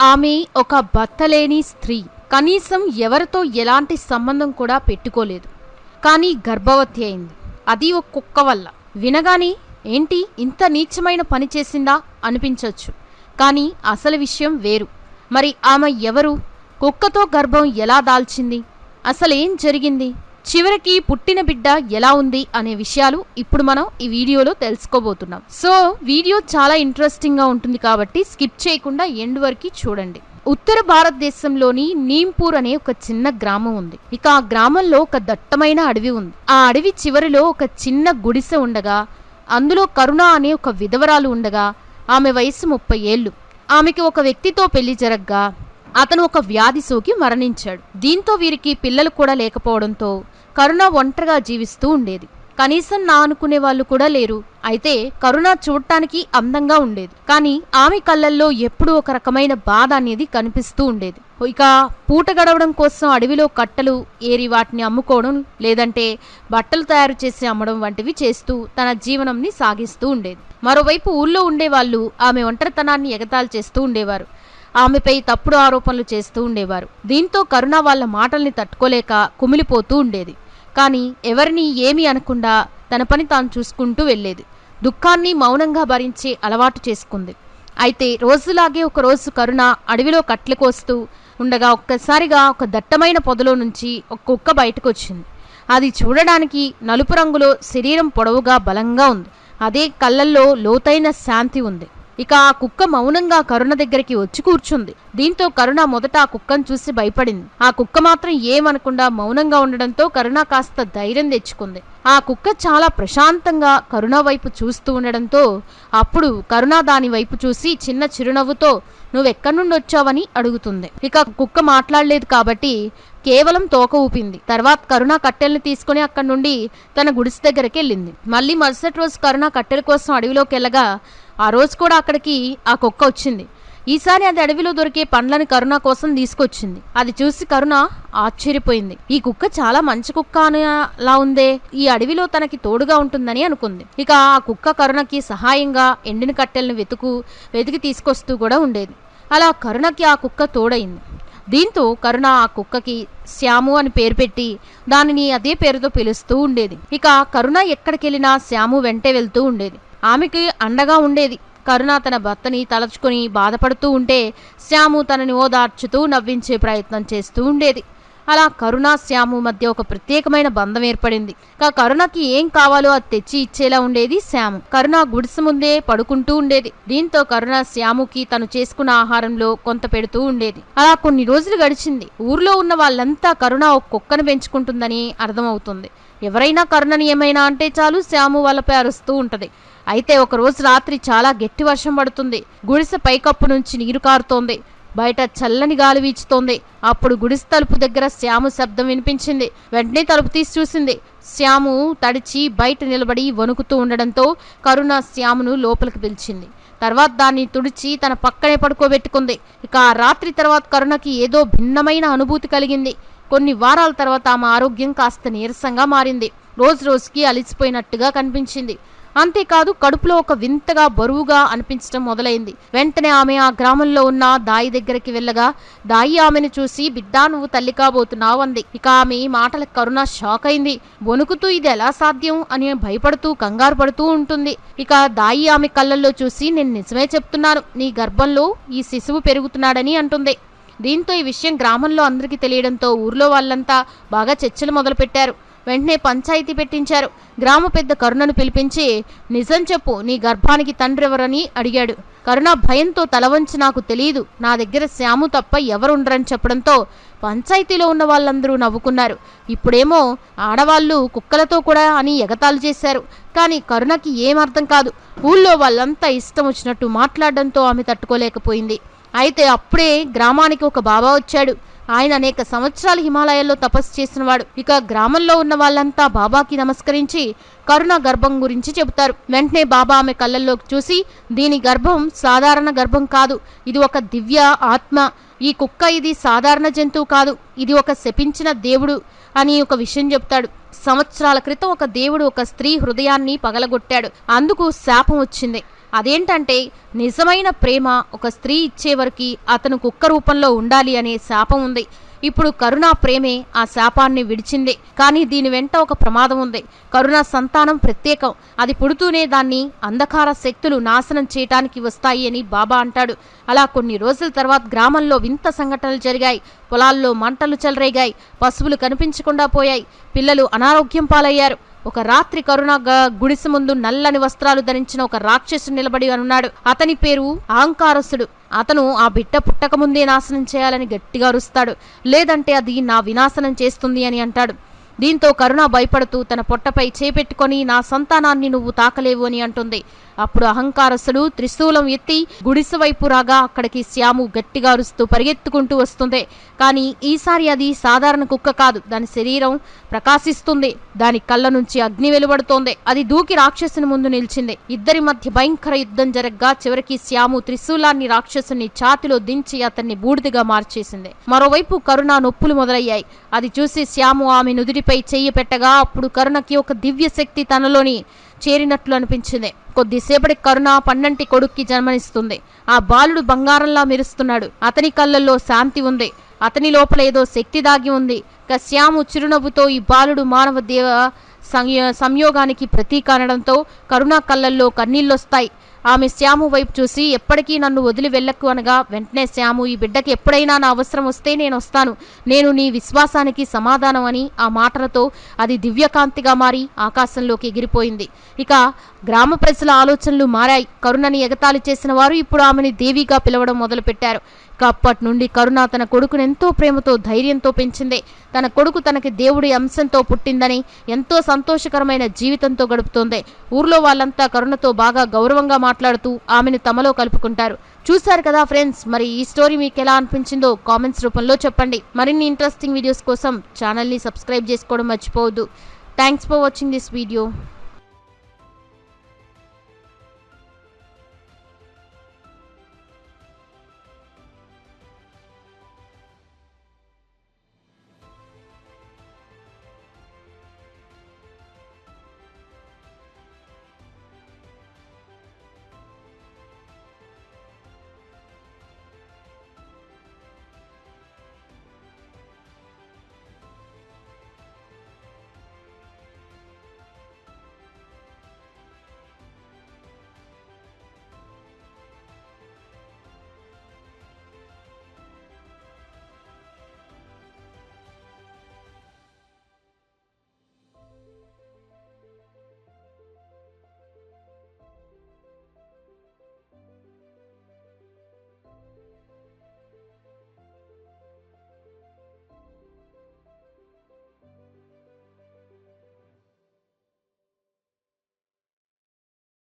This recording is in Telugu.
ఆమె ఒక భర్తలేని స్త్రీ. కనీసం ఎవరితో ఎలాంటి సంబంధం కూడా పెట్టుకోలేదు. కానీ గర్భవతి అయింది. అది ఒక కుక్క వల్ల. వినగానే ఏంటి ఇంత నీచమైన పని చేసిందా? అనిపించవచ్చు కానీ అసలు విషయం వేరు. మరి ఆమె ఎవరు? కుక్కతో గర్భం ఎలా దాల్చింది? అసలేం జరిగింది? చివరికి పుట్టిన బిడ్డ ఎలా ఉంది అనే విషయాలు ఇప్పుడు మనం ఈ వీడియోలో తెలుసుకోబోతున్నాం. సో వీడియో చాలా ఇంట్రెస్టింగ్గా ఉంటుంది కాబట్టి స్కిప్ చేయకుండా ఎండ్ వరకు చూడండి. ఉత్తర భారతదేశంలోని నీంపూర్ అనే ఒక చిన్న గ్రామం ఉంది. ఇక ఆ గ్రామంలో ఒక దట్టమైన అడవి ఉంది. ఆ అడవి చివరిలో ఒక చిన్న గుడిసె ఉండగా అందులో కరుణ అనే ఒక విధవరాలు ఉండగా ఆమె వయసు ముప్పై ఏళ్ళు. ఆమెకి ఒక వ్యక్తితో పెళ్ళి జరగ్గా అతను ఒక వ్యాధి సోకి మరణించాడు. దీంతో వీరికి పిల్లలు కూడా లేకపోవడంతో కరుణ ఒంటరిగా జీవిస్తూ ఉండేది. కనీసం నా అనుకునే వాళ్ళు కూడా లేరు. అయితే కరుణ చూడటానికి అందంగా ఉండేది. కానీ ఆమె కళ్ళల్లో ఎప్పుడూ ఒక రకమైన బాధ అనేది కనిపిస్తూ ఉండేది. ఇక పూట గడవడం కోసం అడవిలో కట్టలు ఏరి వాటిని అమ్ముకోవడం లేదంటే బట్టలు తయారు చేసి అమ్మడం వంటివి చేస్తూ తన జీవనంని సాగిస్తూ ఉండేది. మరోవైపు ఊళ్ళో ఉండేవాళ్ళు ఆమె ఒంటరితనాన్ని ఎగతాళి చేస్తూ ఉండేవారు. ఆమెపై తప్పుడు ఆరోపణలు చేస్తూ ఉండేవారు. దీంతో కరుణ వాళ్ళ మాటల్ని తట్టుకోలేక కుమిలిపోతూ ఉండేది. కానీ ఎవరిని ఏమీ అనకుండా తన పని తాను చూసుకుంటూ వెళ్ళేది. దుఃఖాన్ని మౌనంగా భరించే అలవాటు చేసుకుంది. అయితే రోజులాగే ఒక రోజు కరుణ అడవిలో కట్లు కోస్తూ ఉండగా ఒక్కసారిగా ఒక దట్టమైన పొదలో నుంచి ఒక కుక్క బయటకు వచ్చింది అది చూడడానికి నలుపు రంగులో శరీరం పొడవుగా బలంగా ఉంది. అదే కళ్ళల్లో లోతైన శాంతి ఉంది. ఇక ఆ కుక్క మౌనంగా కరుణ దగ్గరికి వచ్చి కూర్చుంది. దీంతో కరుణ మొదట ఆ కుక్కను చూసి భయపడింది. ఆ కుక్క మాత్రం ఏమనకుండా మౌనంగా ఉండడంతో కరుణ కాస్త ధైర్యం తెచ్చుకుంది. ఆ కుక్క చాలా ప్రశాంతంగా కరుణ వైపు చూస్తూ ఉండడంతో అప్పుడు కరుణ దాని వైపు చూసి చిన్న చిరునవ్వుతో నువ్వెక్కడి నుండి వచ్చావని అడుగుతుంది. ఇక కుక్క మాట్లాడలేదు కాబట్టి కేవలం తోక ఊపింది. తర్వాత కరుణ కట్టెల్ని తీసుకుని అక్కడి నుండి తన గుడిసె దగ్గరికి వెళ్ళింది. మళ్ళీ మరుసటి రోజు కరుణ కట్టెల కోసం అడవిలోకి వెళ్ళగా ఆ రోజు కూడా అక్కడికి ఆ కుక్క వచ్చింది. ఈసారి అది అడవిలో దొరికే పండ్లను కరుణ కోసం తీసుకొచ్చింది. అది చూసి కరుణ ఆశ్చర్యపోయింది. ఈ కుక్క చాలా మంచి కుక్క అలా ఉందే. ఈ అడవిలో తనకి తోడుగా ఉంటుందని అనుకుంది. ఇక ఆ కుక్క కరుణకి సహాయంగా ఎండిన కట్టెలను వెతుకు వెతికి తీసుకొస్తూ కూడా ఉండేది. అలా కరుణకి ఆ కుక్క తోడైంది దీంతో కరుణ ఆ కుక్కకి శ్యాము అని పేరు పెట్టి దానిని అదే పేరుతో పిలుస్తూ ఉండేది. ఇక కరుణ ఎక్కడికెళ్ళినా శ్యాము వెంటే వెళ్తూ ఉండేది. ఆమెకి అండగా ఉండేది. కరుణ తన భర్తని తలచుకొని బాధపడుతూ ఉంటే శ్యాము తనని ఓదార్చుతూ నవ్వించే ప్రయత్నం చేస్తూ ఉండేది. అలా కరుణ శ్యాము మధ్య ఒక ప్రత్యేకమైన బంధం ఏర్పడింది. ఇక కరుణకి ఏం కావాలో అది తెచ్చి ఇచ్చేలా ఉండేది శ్యాము. కరుణ గుడిసె ముందే పడుకుంటూ ఉండేది. దీంతో కరుణ శ్యాముకి తను చేసుకున్న ఆహారంలో కొంత పెడుతూ ఉండేది. అలా కొన్ని రోజులు గడిచింది. ఊర్లో ఉన్న వాళ్ళంతా కరుణ ఒక కుక్కను పెంచుకుంటుందని అర్థమవుతుంది. ఎవరైనా కరుణని ఏమైనా అంటే చాలు శ్యాము వాళ్ళపై అరుస్తూ ఉంటది. అయితే ఒక రోజు రాత్రి చాలా గట్టి వర్షం పడుతుంది. గుడిసె పైకప్పు నుంచి నీరు కారుతోంది. బయట చల్లని గాలి వీచుతోంది. అప్పుడు గుడిసి తలుపు దగ్గర శ్యాము శబ్దం వినిపించింది. వెంటనే తలుపు తీసి చూసింది. శ్యాము తడిచి బయట నిలబడి వణుకుతూ ఉండడంతో కరుణ శ్యామును లోపలికి పిలిచింది. తర్వాత దాన్ని తుడిచి తన పక్కనే పడుకోబెట్టుకుంది. ఇక ఆ రాత్రి తర్వాత కరుణకి ఏదో భిన్నమైన అనుభూతి కలిగింది. కొన్ని వారాల తర్వాత ఆమె ఆరోగ్యం కాస్త నీరసంగా మారింది. రోజు రోజుకి అలిసిపోయినట్టుగా కనిపించింది. అంతేకాదు కడుపులో ఒక వింతగా బరువుగా అనిపించడం మొదలైంది. వెంటనే ఆమె ఆ గ్రామంలో ఉన్న దాయి దగ్గరికి వెళ్ళగా దాయి ఆమెను చూసి బిడ్డా నువ్వు తల్లి కాబోతున్నావు అంది. ఇక ఆమె మాటలకు కరుణ షాక్ అయింది. వణుకుతూ ఇది ఎలా సాధ్యం? అని భయపడుతూ కంగారు పడుతూ ఉంటుంది. ఇక దాయి ఆమె కళ్ళల్లో చూసి నేను నిజమే చెప్తున్నాను. నీ గర్భంలో ఈ శిశువు పెరుగుతున్నాడని అంటుంది. దీంతో ఈ విషయం గ్రామంలో అందరికీ తెలియడంతో ఊర్లో వాళ్ళంతా బాగా చర్చలు మొదలుపెట్టారు. వెంటనే పంచాయతీ పెట్టించారు. గ్రామ పెద్ద కరుణను పిలిపించి నిజం చెప్పు నీ గర్భానికి తండ్రి ఎవరని అడిగాడు. కరుణ భయంతో తలవంచి నాకు తెలియదు నా దగ్గర శ్యాము తప్ప ఎవరుండరని చెప్పడంతో పంచాయతీలో ఉన్న వాళ్ళందరూ నవ్వుకున్నారు. ఇప్పుడేమో ఆడవాళ్ళు కుక్కలతో కూడా అని ఎగతాళి చేశారు. కానీ కరుణకి ఏం అర్థం కాదు. ఊళ్ళో వాళ్ళంతా ఇష్టం వచ్చినట్టు మాట్లాడడంతో ఆమె తట్టుకోలేకపోయింది. అయితే అప్పుడే గ్రామానికి ఒక బాబా వచ్చాడు. ఆయన అనేక సంవత్సరాలు హిమాలయాల్లో తపస్సు చేసినవాడు. ఇక గ్రామంలో ఉన్న వాళ్ళంతా బాబాకి నమస్కరించి కరుణ గర్భం గురించి చెబుతారు. వెంటనే బాబా ఆమె కళ్ళల్లోకి చూసి దీని గర్భం సాధారణ గర్భం కాదు. ఇది ఒక దివ్య ఆత్మ. ఈ కుక్క ఇది సాధారణ జంతువు కాదు. ఇది ఒక శపించిన దేవుడు అని ఒక విషయం చెప్తాడు సంవత్సరాల క్రితం ఒక దేవుడు ఒక స్త్రీ హృదయాన్ని పగలగొట్టాడు. అందుకు శాపం వచ్చింది. అదేంటంటే నిజమైన ప్రేమ ఒక స్త్రీ ఇచ్చే అతను కుక్క రూపంలో ఉండాలి అనే శాపం ఉంది. ఇప్పుడు కరుణ ప్రేమే ఆ శాపాన్ని విడిచింది. కానీ దీని వెంట ఒక ప్రమాదం ఉంది. కరుణ సంతానం ప్రత్యేకం. అది పుడుతూనే దాన్ని అంధకార శక్తులు నాశనం చేయటానికి వస్తాయి అని బాబా అంటాడు. అలా కొన్ని రోజుల తర్వాత గ్రామంలో వింత సంఘటనలు జరిగాయి. పొలాల్లో మంటలు చెలరేగాయి. పశువులు కనిపించకుండా పోయాయి. పిల్లలు అనారోగ్యం పాలయ్యారు. ఒక రాత్రి కరుణ గ- గుడిసె ముందు నల్లని వస్త్రాలు ధరించిన ఒక రాక్షసుడు నిలబడి ఉన్నాడు అతని పేరు ఆంకారసుడు. అతను ఆ బిడ్డ పుట్టక ముందే నాశనం చేయాలని గట్టిగా అరుస్తాడు. లేదంటే అది నా వినాశనం చేస్తుంది అని అంటాడు. దీంతో కరుణ భయపడుతూ తన పొట్టపై చేపెట్టుకొని నా సంతానాన్ని నువ్వు తాకలేవు అని అంటుంది. అప్పుడు అహంకారస్తుడు త్రిశూలం ఎత్తి గుడిసె వైపు రాగా అక్కడికి శ్యాము గట్టిగా అరుస్తూ పరిగెత్తుకుంటూ వస్తుంది. కానీ ఈసారి అది సాధారణ కుక్క కాదు. దాని శరీరం ప్రకాశిస్తుంది. దాని కళ్ళ నుంచి అగ్ని వెలువడుతోంది. అది దూకి రాక్షసుని ముందు నిలిచింది. ఇద్దరి మధ్య భయంకర యుద్ధం జరగ్గా చివరికి శ్యాము త్రిశూలాన్ని రాక్షసుని ఛాతిలో దించి అతన్ని బూడిదగా మార్చేసింది. మరోవైపు కరుణ నొప్పులు మొదలయ్యాయి. అది చూసి శ్యాము ఆమె నుదిరి నుదుటిపై చెయ్యి పెట్టగా అప్పుడు కరుణకి ఒక దివ్య శక్తి తనలోని చేరినట్లు అనిపించింది. కొద్దిసేపటి కరుణ పన్నంటి కొడుక్కి జన్మనిస్తుంది. ఆ బాలుడు బంగారంలా మెరుస్తున్నాడు. అతని కళ్ళల్లో శాంతి ఉంది. అతని లోపల ఏదో శక్తి దాగి ఉంది. కశ్యాము చిరునవ్వుతో ఈ బాలుడు మానవ దేవ సంయోగానికి ప్రతీక అనడంతో కరుణ కళ్ళల్లో కన్నీళ్ళొస్తాయి. ఆమె శ్యాము వైపు చూసి ఎప్పటికీ నన్ను వదిలి వెళ్ళకు అనగా వెంటనే శ్యాము ఈ బిడ్డకి ఎప్పుడైనా నా అవసరం వస్తే నేను వస్తాను. నేను నీ విశ్వాసానికి సమాధానం అని ఆ మాటలతో అది దివ్యకాంతిగా మారి ఆకాశంలోకి ఎగిరిపోయింది. ఇక గ్రామ ప్రజల ఆలోచనలు మారాయి. కరుణని ఎగతాళి చేసిన వారు ఇప్పుడు ఆమెని దేవిగా పిలవడం మొదలుపెట్టారు. ఇక అప్పటి నుండి కరుణ తన కొడుకును ఎంతో ప్రేమతో ధైర్యంతో పెంచింది. తన కొడుకు తనకి దేవుడి అంశంతో పుట్టిందని ఎంతో సంతోషకరమైన జీవితంతో గడుపుతోంది. ఊర్లో వాళ్ళంతా కరుణతో బాగా గౌరవంగా మాట్లాడుతూ ఆమెను తమలో కలుపుకుంటారు. చూశారు కదా ఫ్రెండ్స్ మరి ఈ స్టోరీ మీకు ఎలా అనిపించిందో కామెంట్స్ రూపంలో చెప్పండి. మరిన్ని ఇంట్రెస్టింగ్ వీడియోస్ కోసం ఛానల్ని సబ్స్క్రైబ్ చేసుకోవడం మర్చిపోవద్దు. Thanks for watching this video